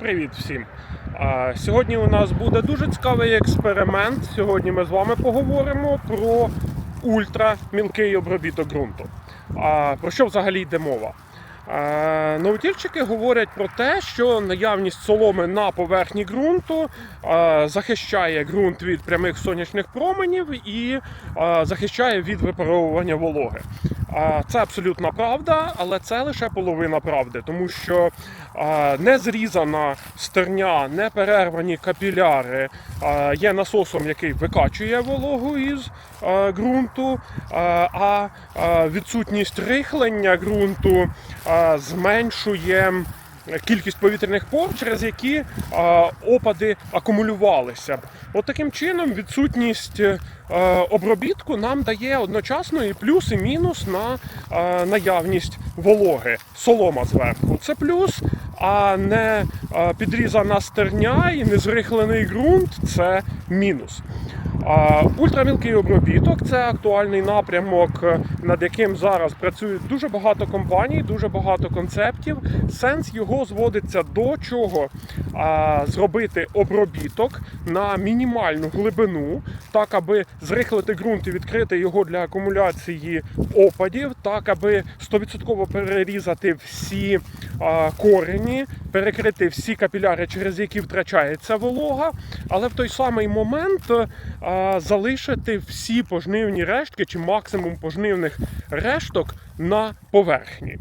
Привіт всім! Сьогодні у нас буде дуже цікавий експеримент. Сьогодні ми з вами поговоримо про ультрамілкий обробіток ґрунту. Про що взагалі йде мова? Наутільщики говорять про те, що наявність соломи на поверхні ґрунту захищає ґрунт від прямих сонячних променів і захищає від випаровування вологи. Це абсолютна правда, але це лише половина правди, тому що незрізана стерня, не перервані капіляри є насосом, який викачує вологу із ґрунту, а, відсутність рихлення ґрунту зменшує. Кількість повітряних пор, через які опади акумулювалися. От таким чином відсутність е, обробітку нам дає одночасно і плюс, і мінус на е, наявність вологи. Солома зверху. Це плюс, а не е, підрізана стерня і незрихлений ґрунт це мінус. Ультрамілкий обробіток це актуальний напрямок, над яким зараз працюють дуже багато компаній, дуже багато концептів. Сенс його зводиться до чого зробити обробіток на мінімальну глибину, так аби зрихлити ґрунт і відкрити його для акумуляції опадів, так аби 100% перерізати всі корені, перекрити всі капіляри, через які втрачається волога, але в той самий момент а, залишити всі пожнивні рештки чи максимум пожнивних решток на поверхні.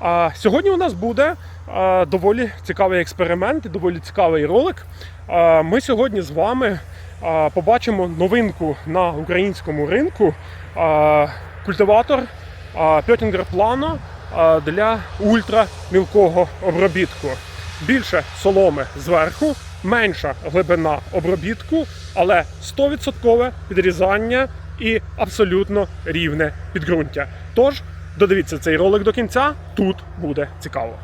А сьогодні у нас буде доволі цікавий експеримент, і доволі цікавий ролик. Ми сьогодні з вами побачимо новинку на українському ринку. Культиватор Пьотінгер Плано для ультрамілкого обробітку. Більше соломи зверху, менша глибина обробітку, але 100% підрізання і абсолютно рівне підґрунтя. Тож додивіться цей ролик до кінця, тут буде цікаво.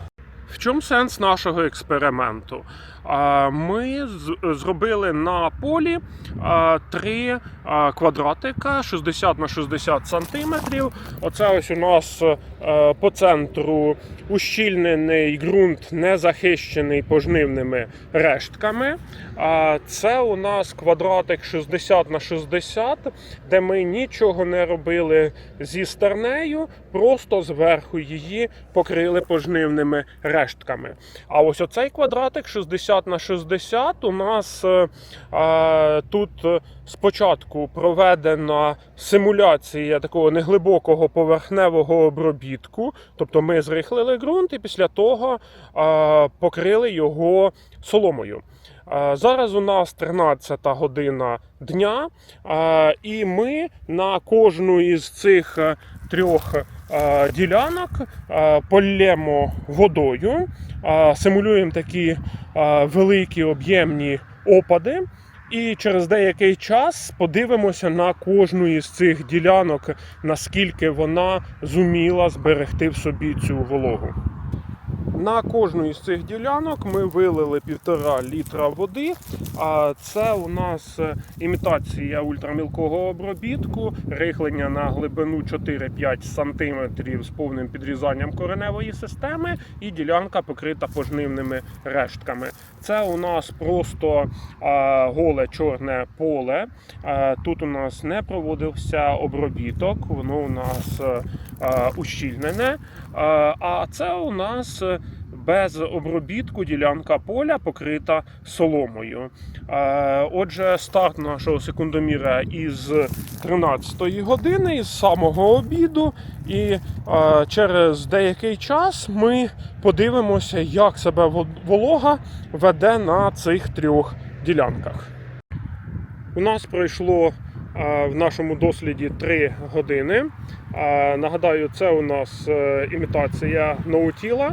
В чому сенс нашого експерименту? Ми зробили на полі три квадратика 60 на 60 сантиметрів. Оце ось у нас е, по центру ущільнений ґрунт, не захищений пожнивними рештками. Це у нас квадратик 60 на 60, де ми нічого не робили зі стернею, просто зверху її покрили пожнивними рештками. А ось оцей квадратик 60 на 60 у нас е, е, тут е, спочатку проведена симуляція такого неглибокого поверхневого обробітку. Тобто ми зрихлили ґрунт і після того е, покрили його соломою. Зараз у нас 13 година дня, і ми на кожну із цих е, трьох е, ділянок е, полємо водою, е, симулюємо такі великі об'ємні опади. І через деякий час подивимося на кожну із цих ділянок, наскільки вона зуміла зберегти в собі цю вологу. На кожну із цих ділянок ми вилили півтора літра води. А це у нас е, імітація ультрамілкого обробітку, рихлення на глибину 4-5 см з повним підрізанням кореневої системи, і ділянка покрита пожнивними рештками. Це у нас просто голе чорне поле. Тут у нас не проводився обробіток, воно у нас ущільнене. А, це у нас без обробітку ділянка поля покрита соломою. Е, Отже, старт нашого секундоміра із 13-ї години, із самого обіду, і е, через деякий час ми подивимося, як себе волога веде на цих трьох ділянках. У нас пройшло е, в нашому досліді 3 години. Нагадаю, це у нас імітація ноутіла,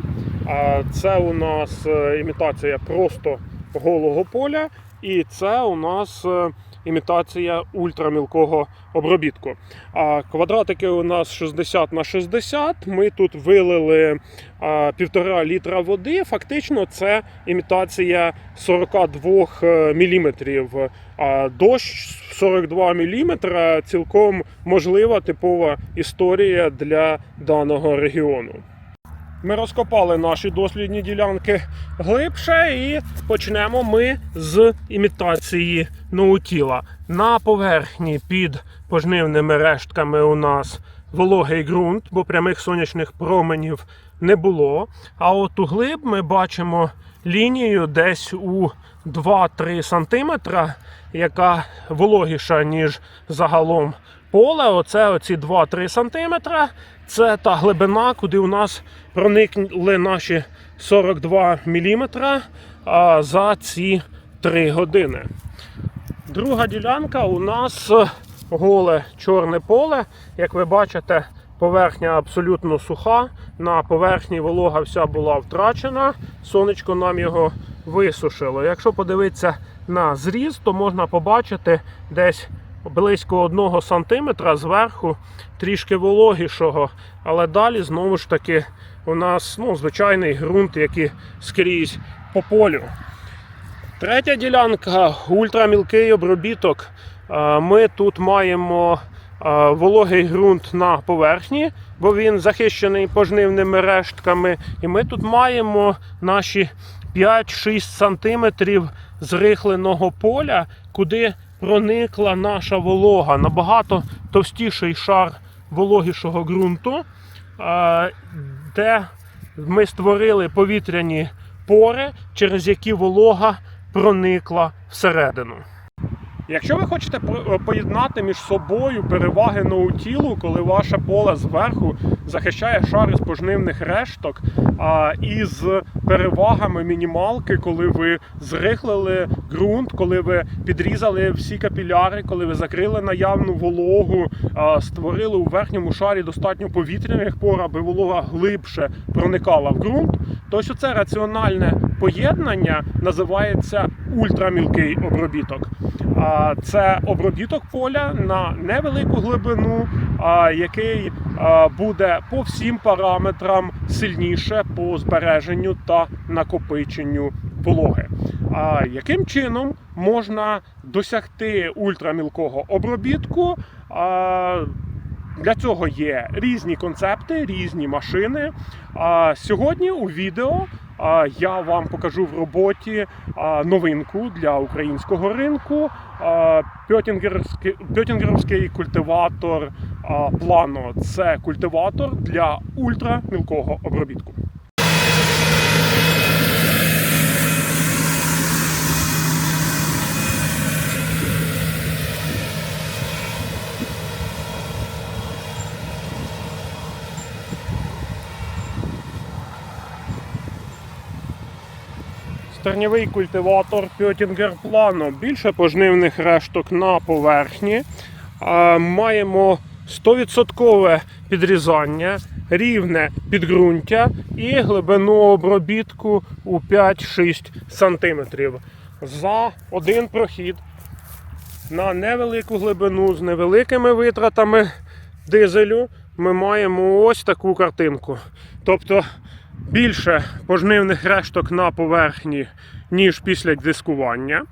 це у нас е, імітація просто голого поля, і це у нас е, імітація ультрамілкого обробітку. А квадратики у нас 60 на 60. Ми тут вилили півтора літра води. Фактично, це імітація 42 мм. А дощ 42 мм цілком можлива типова історія для даного регіону. Ми розкопали наші дослідні ділянки глибше і почнемо ми з імітації ноутіла. На поверхні під пожнивними рештками у нас вологий ґрунт, бо прямих сонячних променів не було. А от у глиб ми бачимо лінію десь у 2-3 см, яка вологіша, ніж загалом поле. Оце оці 2-3 см. Це та глибина, куди у нас проникли наші 42 мм за ці 3 години. Друга ділянка у нас голе чорне поле. Як ви бачите, поверхня абсолютно суха. На поверхні волога вся була втрачена. Сонечко нам його висушило. Якщо подивитися на зріз, то можна побачити десь близько 1 см зверху трішки вологішого. Але далі знову ж таки у нас ну, звичайний ґрунт, який скрізь по полю. Третя ділянка ультрамілкий обробіток. Ми тут маємо вологий ґрунт на поверхні, бо він захищений пожнивними рештками. І ми тут маємо наші 5-6 сантиметрів зрихленого поля, куди проникла наша волога. Набагато товстіший шар вологішого ґрунту, е, де ми створили повітряні пори, через які волога проникла всередину. Якщо ви хочете по- поєднати між собою переваги ноутілу, коли ваше поле зверху захищає шар із пожнивних решток, а із перевагами мінімалки, коли ви зрихлили ґрунт, коли ви підрізали всі капіляри, коли ви закрили наявну вологу, створили у верхньому шарі достатньо повітряних пор, аби волога глибше проникала в ґрунт, то ось це раціональне поєднання називається ультрамілкий обробіток. Це обробіток поля на невелику глибину, який буде по всім параметрам сильніше по збереженню та накопиченню вологи. А яким чином можна досягти ультрамілкого обробітку? Для цього є різні концепти, різні машини. А сьогодні у відео я вам покажу в роботі новинку для українського ринку. Пьотінгеровський культиватор плано. Це культиватор для ультрамілкого обробітку. Стернєвий культиватор Пьотінгер плано. Більше пожнивних решток на поверхні. Маємо 100% підрізання, рівне підґрунтя і глибину обробітку у 5-6 см. За один прохід на невелику глибину з невеликими витратами дизелю ми маємо ось таку картинку. Тобто більше пожнивних решток на поверхні, ніж після дискування,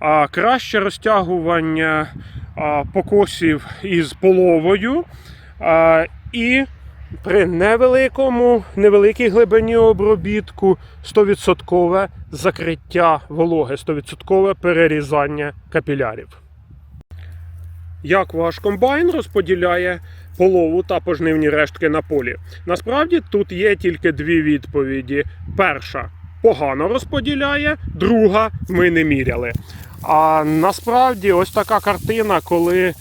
а краще розтягування покосів із половою. І при невеликому, невеликій глибині обробітку 100% закриття вологи, 100% перерізання капілярів. Як ваш комбайн розподіляє полову та пожнивні рештки на полі? Насправді тут є тільки дві відповіді. Перша погано розподіляє, друга ми не міряли. А насправді ось така картина, коли е,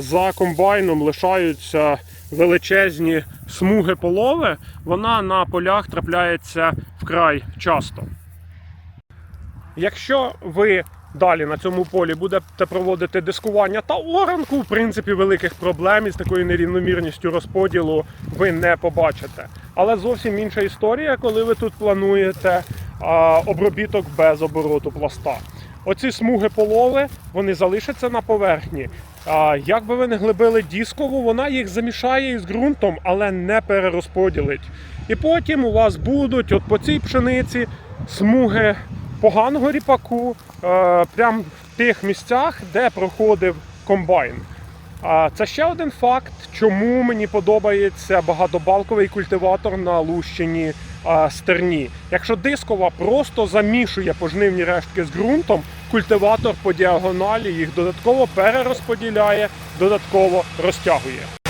за комбайном лишаються величезні смуги полови, вона на полях трапляється вкрай часто. Якщо ви далі на цьому полі будете проводити дискування та оранку, в принципі, великих проблем із такою нерівномірністю розподілу ви не побачите. Але зовсім інша історія, коли ви тут плануєте а, обробіток без обороту пласта. Оці смуги полови вони залишаться на поверхні. А, як би ви не глибили дискову, вона їх замішає із ґрунтом, але не перерозподілить. І потім у вас будуть от по цій пшениці смуги поганого ріпаку прямо в тих місцях, де проходив комбайн. Це ще один факт, чому мені подобається багатобалковий культиватор на лущині стерні. Якщо дискова просто замішує пожнивні рештки з ґрунтом, культиватор по діагоналі їх додатково перерозподіляє, додатково розтягує.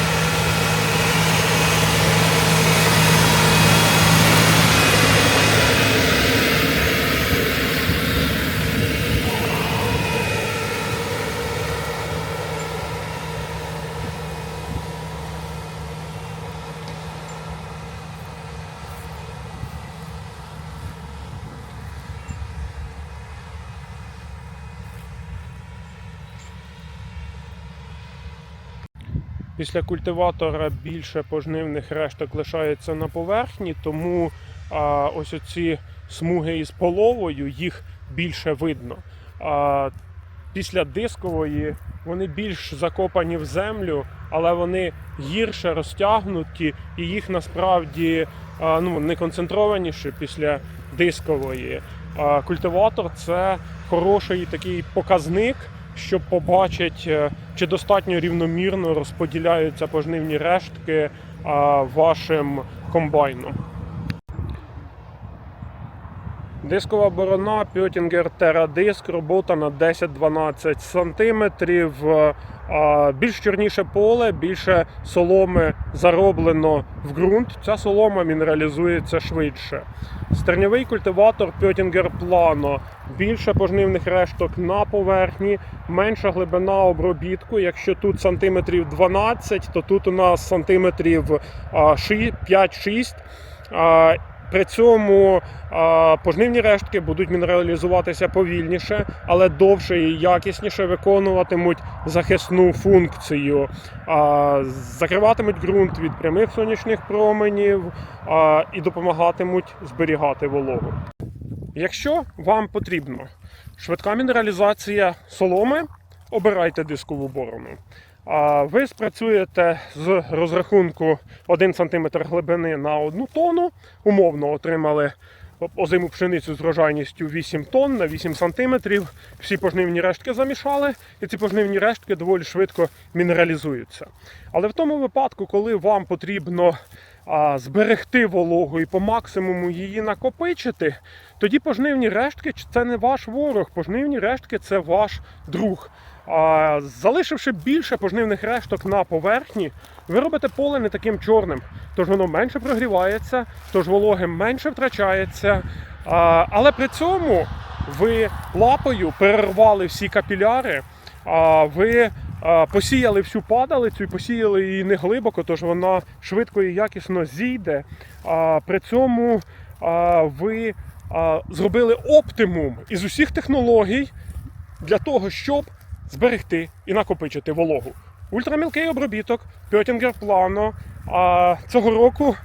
Після культиватора більше пожнивних решток лишається на поверхні, тому а, ось оці смуги із половою їх більше видно. А, після дискової вони більш закопані в землю, але вони гірше розтягнуті, і їх насправді а, ну, не концентрованіше після дискової. А, культиватор це хороший такий показник, щоб побачити, чи достатньо рівномірно розподіляються пожнивні рештки вашим комбайном. Дискова борона Пьотінгер Терадиск, робота на 10-12 см. Більш чорніше поле, більше соломи зароблено в ґрунт. Ця солома мінералізується швидше. Стерньовий культиватор Пьотінгер Плано. Більше пожнивних решток на поверхні, менша глибина обробітку. Якщо тут сантиметрів 12, то тут у нас сантиметрів 5-6. При цьому пожнивні рештки будуть мінералізуватися повільніше, але довше і якісніше виконуватимуть захисну функцію, закриватимуть ґрунт від прямих сонячних променів і допомагатимуть зберігати вологу. Якщо вам потрібно швидка мінералізація соломи, обирайте дискову борону. А ви спрацюєте з розрахунку 1 см глибини на 1 тонну, умовно отримали озиму пшеницю з врожайністю 8 тонн на 8 см. Всі пожнивні рештки замішали, і ці пожнивні рештки доволі швидко мінералізуються. Але в тому випадку, коли вам потрібно зберегти вологу і по максимуму її накопичити, тоді пожнивні рештки це не ваш ворог, пожнивні рештки це ваш друг. Залишивши більше пожнивних решток на поверхні, ви робите поле не таким чорним, тож воно менше прогрівається, тож вологи менше втрачається. Але при цьому ви лапою перервали всі капіляри, ви посіяли всю падалицю і посіяли її не глибоко, тож вона швидко і якісно зійде. При цьому ви зробили оптимум із усіх технологій для того, щоб зберегти і накопичити вологу. Ультрамілкий обробіток Пьотінгер плано. Цього року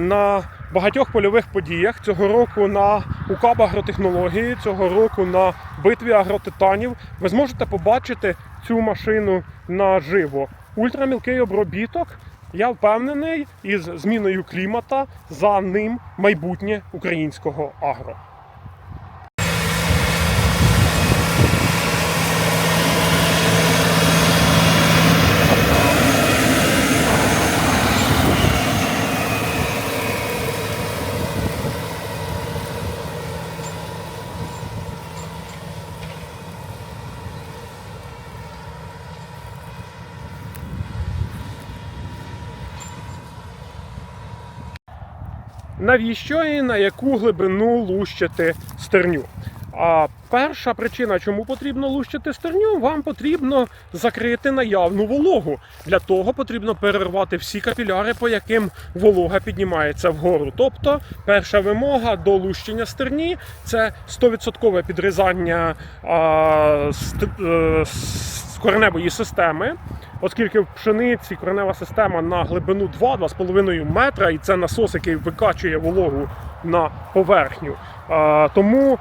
на багатьох польових подіях, цього року на УКАБ агротехнології, цього року на битві агротитанів ви зможете побачити цю машину наживо. Ультрамілкий обробіток. Я впевнений, із зміною клімата за ним майбутнє українського агро. Навіщо і на яку глибину лущити стерню. А перша причина, чому потрібно лущити стерню, вам потрібно закрити наявну вологу. Для того потрібно перервати всі капіляри, по яким волога піднімається вгору. Тобто, перша вимога до лущення стерні це 100% підрізання а, ст- е, с- кореневої системи. Оскільки в пшениці коренева система на глибину 2-2,5 метра, і це насос, який викачує вологу на поверхню. Тому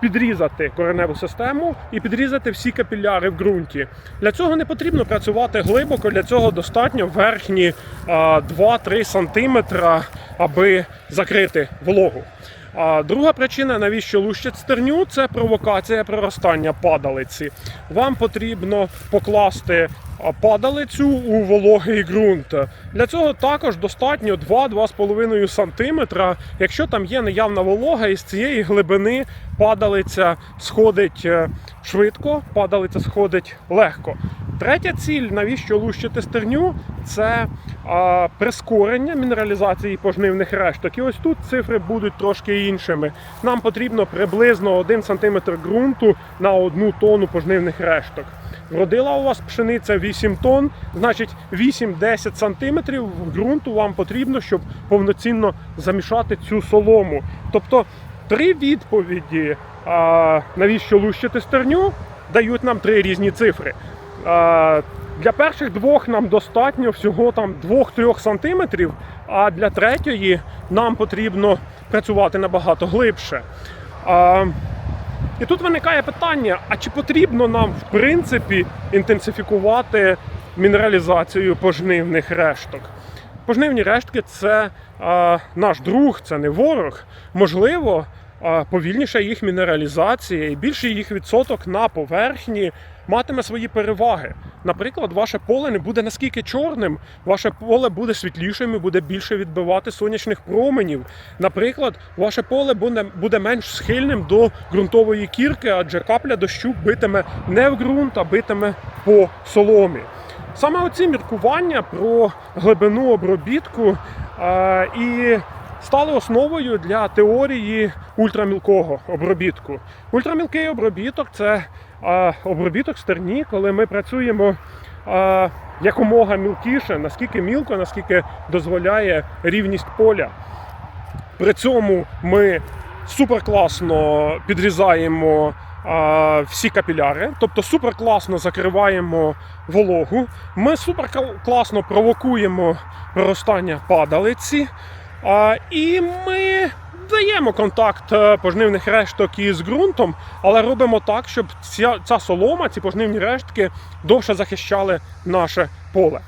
підрізати кореневу систему і підрізати всі капіляри в ґрунті. Для цього не потрібно працювати глибоко, для цього достатньо верхні а, 2-3 см, аби закрити вологу. А друга причина, навіщо лущать стерню, це провокація проростання падалиці. Вам потрібно покласти падалицю у вологий ґрунт. Для цього також достатньо 2-2,5 см. Якщо там є наявна волога, із цієї глибини падалиця сходить е, швидко, падалиця сходить легко. Третя ціль, навіщо лущити стерню, це а, прискорення мінералізації пожнивних решток. І ось тут цифри будуть трошки іншими. Нам потрібно приблизно 1 см ґрунту на 1 тонну пожнивних решток. Вродила у вас пшениця 8 тонн, значить 8-10 см ґрунту вам потрібно, щоб повноцінно замішати цю солому. Тобто три відповіді, а, навіщо лущити стерню, дають нам три різні цифри. А, Для перших двох нам достатньо всього там 2-3 сантиметрів, а для третьої нам потрібно працювати набагато глибше. А, і тут виникає питання: а чи потрібно нам в принципі інтенсифікувати мінералізацію пожнивних решток? Пожнивні рештки це е, наш друг, це не ворог. Можливо, повільніша їх мінералізація і більший їх відсоток на поверхні матиме свої переваги. Наприклад, ваше поле не буде наскільки чорним, ваше поле буде світлішим і буде більше відбивати сонячних променів. Наприклад, ваше поле буде, менш схильним до ґрунтової кірки, адже капля дощу битиме не в ґрунт, а битиме по соломі. Саме оці міркування про глибину обробітку е, і стали основою для теорії ультрамілкого обробітку. Ультрамілкий обробіток це обробіток стерні, коли ми працюємо якомога мілкіше, наскільки мілко, наскільки дозволяє рівність поля. При цьому ми суперкласно підрізаємо всі капіляри, тобто суперкласно закриваємо вологу. Ми суперкласно провокуємо проростання падалиці. І ми даємо контакт е, пожнивних решток із ґрунтом, але робимо так, щоб ця солома, ці пожнивні рештки довше захищали наше поле.